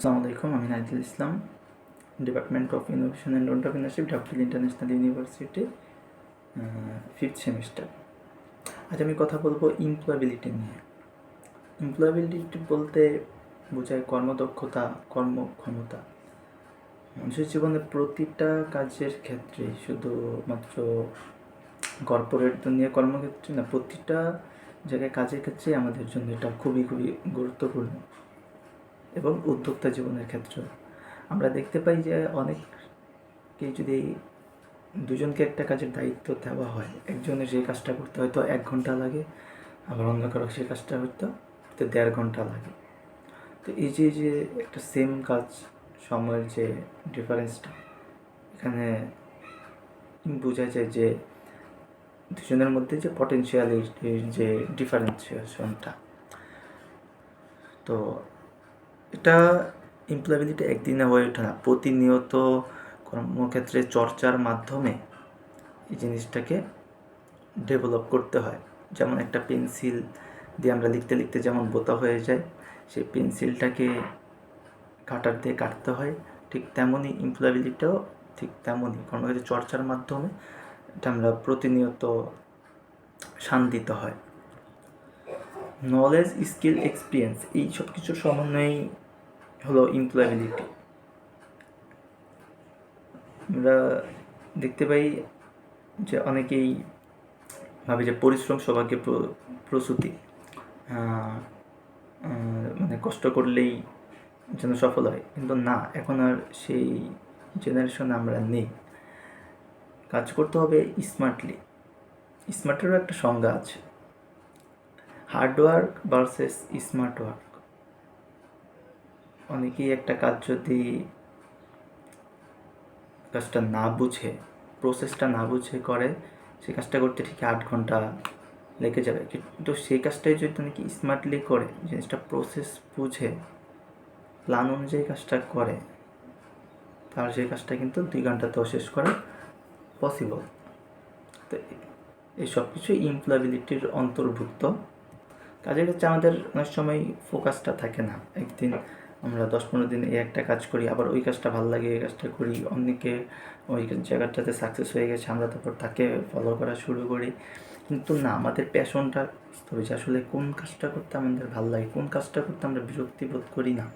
আসসালামু আলাইকুম, আমি Naidul Islam department of innovation and entrepreneurship Dublin International University fifth semester আজ আমি কথা বলব এমপ্লয়াবিলিটি নিয়ে। এমপ্লয়াবিলিটি বলতে বোঝায় কর্মদক্ষতা, কর্মক্ষমতা। মানুষের জীবনে প্রতিটা কাজের ক্ষেত্রে শুধুমাত্র কর্পোরেট দুনিয়া কর্মক্ষেত্রে না, প্রতিটা জায়গায় কাজের ক্ষেত্রে আমাদের জন্য এটা খুবই খুবই গুরুত্বপূর্ণ। এবং উদ্যোক্তা জীবনের ক্ষেত্রেও আমরা দেখতে পাই যে অনেককে যদি দুজনকে একটা কাজের দায়িত্ব দেওয়া হয় একজনের যে কাজটা করতে হয়তো এক ঘণ্টা লাগে, আবার অন্য কারও সেই কাজটা হয়তো দেড় ঘণ্টা লাগে। তো এই যে যে একটা সেম কাজ সময়ের যে ডিফারেন্সটা এখানে বোঝা যায় যে দুজনের মধ্যে যে পটেনশিয়ালিটির যে ডিফারেন্সিয়েশনটা তো এটা এমপ্লয়াবিলিটি একদিনে হয়ে ওঠে না। প্রতিনিয়ত কর্মক্ষেত্রে চর্চার মাধ্যমে এই জিনিসটাকে ডেভেলপ করতে হয়। যেমন একটা পেন্সিল দিয়ে আমরা লিখতে লিখতে যেমন বোতা হয়ে যায়, সেই পেন্সিলটাকে কাটার দিয়ে কাটতে হয়, ঠিক তেমনই এমপ্লয়াবিলিটিও ঠিক তেমনই। কর্মক্ষেত্রে চর্চার মাধ্যমে এটা আমরা প্রতিনিয়ত শান দিতে হয়। নলেজ স্কিল এক্সপিরিয়েন্স এই সব কিছুর সমন্বয়েই হলো এমপ্লয়াবিলিটি আমরা দেখতে পাই যে অনেকেই ভাবে যে পরিশ্রম সৌভাগ্যে প্রসূতি। মানে কষ্ট করলেই যেন সফল হয়, কিন্তু না, এখন আর সেই জেনারেশনে আমরা নেই। কাজ করতে হবে স্মার্টলি স্মার্টেরও একটা সংজ্ঞা আছে। Hard work versus smart work. অনেকেই একটা কাজ যদি কাজটা না বুঝে, প্রসেসটা না বুঝে করে, সেই কাজটা করতে ঠিক আট ঘণ্টা লেগে যাবে। কিন্তু সেই কাজটাই যদি নাকি স্মার্টলি করে, জিনিসটা প্রসেস বুঝে প্ল্যান অনুযায়ী কাজটা করে, তাহলে সেই কাজটা কিন্তু দুই ঘন্টাতেও শেষ করা পসিবল তো এই সব কিছুই ইমপ্লয়াবিলিটির অন্তর্ভুক্ত। কাজের ক্ষেত্রে আমাদের অনেক সময় ফোকাসটা থাকে না। একদিন আমরা দশ পনেরো দিন এই একটা কাজ করি, আবার ওই কাজটা ভালো লাগে, এই কাজটা করি অনেকে ওই জায়গাটাতে সাকসেস হয়ে গেছে, আমরা তারপর তাকে ফলো করা শুরু করি। কিন্তু না, আমাদের প্যাশনটা বুঝতে হবে যে আসলে কোন কাজটা করতে আমাদের ভালো লাগে, কোন কাজটা করতে আমরা বিরক্তি বোধ করি না।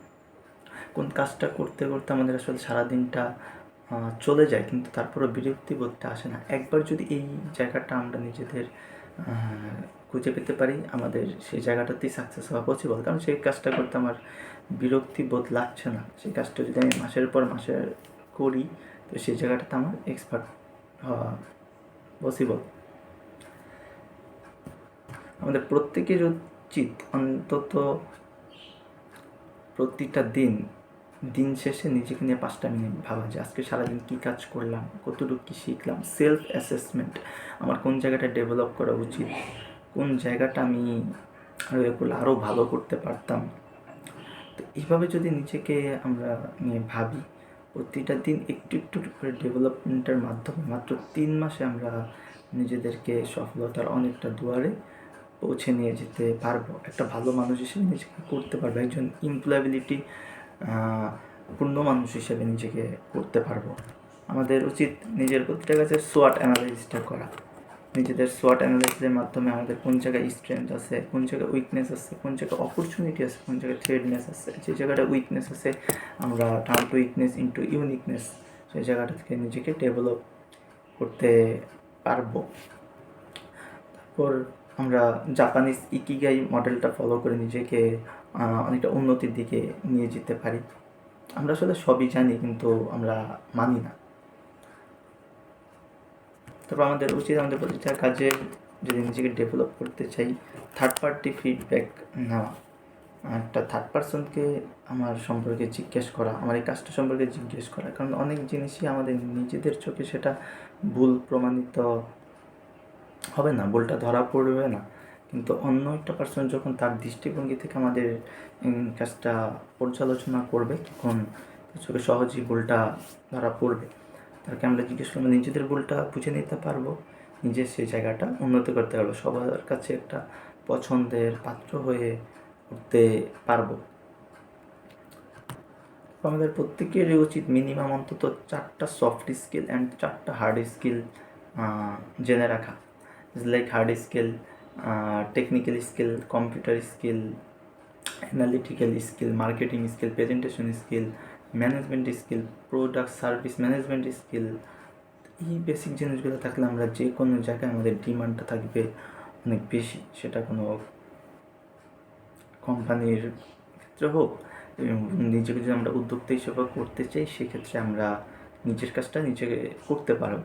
কোন কাজটা করতে করতে আমাদের আসলে সারাদিনটা চলে যায়, কিন্তু তারপরে বিরক্তি বোধটা আসে না। একবার যদি এই জায়গাটা আমরা নিজেদের খুঁজে পেতে পারি, আমাদের সেই জায়গাটাতেই সাকসেস হওয়া পসিবল কারণ সেই কাজটা করতে আমার বিরক্তি বোধ লাগছে না। সেই কাজটা যদি আমি মাসের পর মাসে করি, তো সেই জায়গাটাতে আমার এক্সপার্ট হওয়া পসিবল আমাদের প্রত্যেকের উচিত অন্তত প্রতিটা দিন দিন শেষে নিজেকে নিয়ে পাঁচটা মিনিট ভাবা যে আজকে সারাদিন কী কাজ করলাম, কতটুকু কী শিখলাম সেলফ অ্যাসেসমেন্ট আমার কোন জায়গাটা ডেভেলপ করা উচিত কোন জায়গাটা আমি আরও এগুলো আরও ভালো করতে পারতাম? তো এইভাবে যদি নিজেকে আমরা নিয়ে ভাবি, প্রতিটা দিন একটু একটু করে ডেভেলপমেন্টের মাধ্যমে মাত্র তিন মাসে আমরা নিজেদেরকে সফলতার অনেকটা দুয়ারে পৌঁছে নিয়ে যেতে পারব। একটা ভালো মানুষ হিসেবে নিজেকে করতে পারব, একজন এমপ্লয়াবিলিটি পূর্ণ মানুষ হিসেবে নিজেকে করতে পারব। আমাদের উচিত নিজের প্রতিটা কাছে সোয়াট অ্যানালাইসিসটা করা। নিজেদের সোয়াট অ্যানালাইসিসের মাধ্যমে আমাদের কোন জায়গায় স্ট্রেংথ আছে, কোন জায়গায় উইকনেস আছে, কোন জায়গায় অপরচুনিটি আছে, কোন জায়গায় থ্রেডনেস আছে। যে জায়গাটা উইকনেস আছে, আমরা turn to weakness into uniqueness সেই জায়গাটা থেকে নিজেকে ডেভেলপ করতে পারব। তারপর আমরা জাপানিজ ইকিগাই মডেলটা ফলো করে নিজেকে অনেকটা উন্নতির দিকে নিয়ে যেতে পারি। আমরা আসলে সবই জানি, কিন্তু আমরা মানি না। তারপর আমাদের উচিত আমাদের প্রতিটা কাজে যদি নিজেকে ডেভেলপ করতে চাই থার্ড পার্টি ফিডব্যাক নেওয়া। একটা থার্ড পার্সনকে আমার সম্পর্কে জিজ্ঞেস করা, আমার এই কাজটা সম্পর্কে জিজ্ঞেস করা। কারণ অনেক জিনিসই আমাদের নিজেদের চোখে সেটা ভুল প্রমাণিত হবে না, ভুলটা ধরা পড়বে না। কিন্তু অন্য একটা পার্সন যখন তার দৃষ্টিভঙ্গি থেকে আমাদের কাজটা পর্যালোচনা করবে, তখন চোখে সহজেই ভুলটা ধরা পড়বে। তাকে আমরা জিজ্ঞেস করলাম, নিজেদের ভুলটা বুঝে নিতে পারব। নিজের সেই জায়গাটা উন্নত করতে পারব। সবার কাছে একটা পছন্দের পাত্র হয়ে উঠতে পারব। আমাদের প্রত্যেকেরই উচিত মিনিমাম অন্তত চারটা সফট স্কিল অ্যান্ড চারটা হার্ড স্কিল জেনে রাখা। Is like hard skill technical skill computer skill analytical skill marketing skill presentation skill management skill product service management skill এই বেসিক জিনিসগুলো থাকলে আমরা যে কোনো জায়গায় আমাদের ডিমান্ডটা থাকবে অনেক বেশি। সেটা কোনো কোম্পানির ক্ষেত্রে হোক নিজেকে যদি আমরা উদ্যোক্তা হিসেবে করতে চাই, সেক্ষেত্রে আমরা নিজের কাজটা নিজেকে করতে পারব।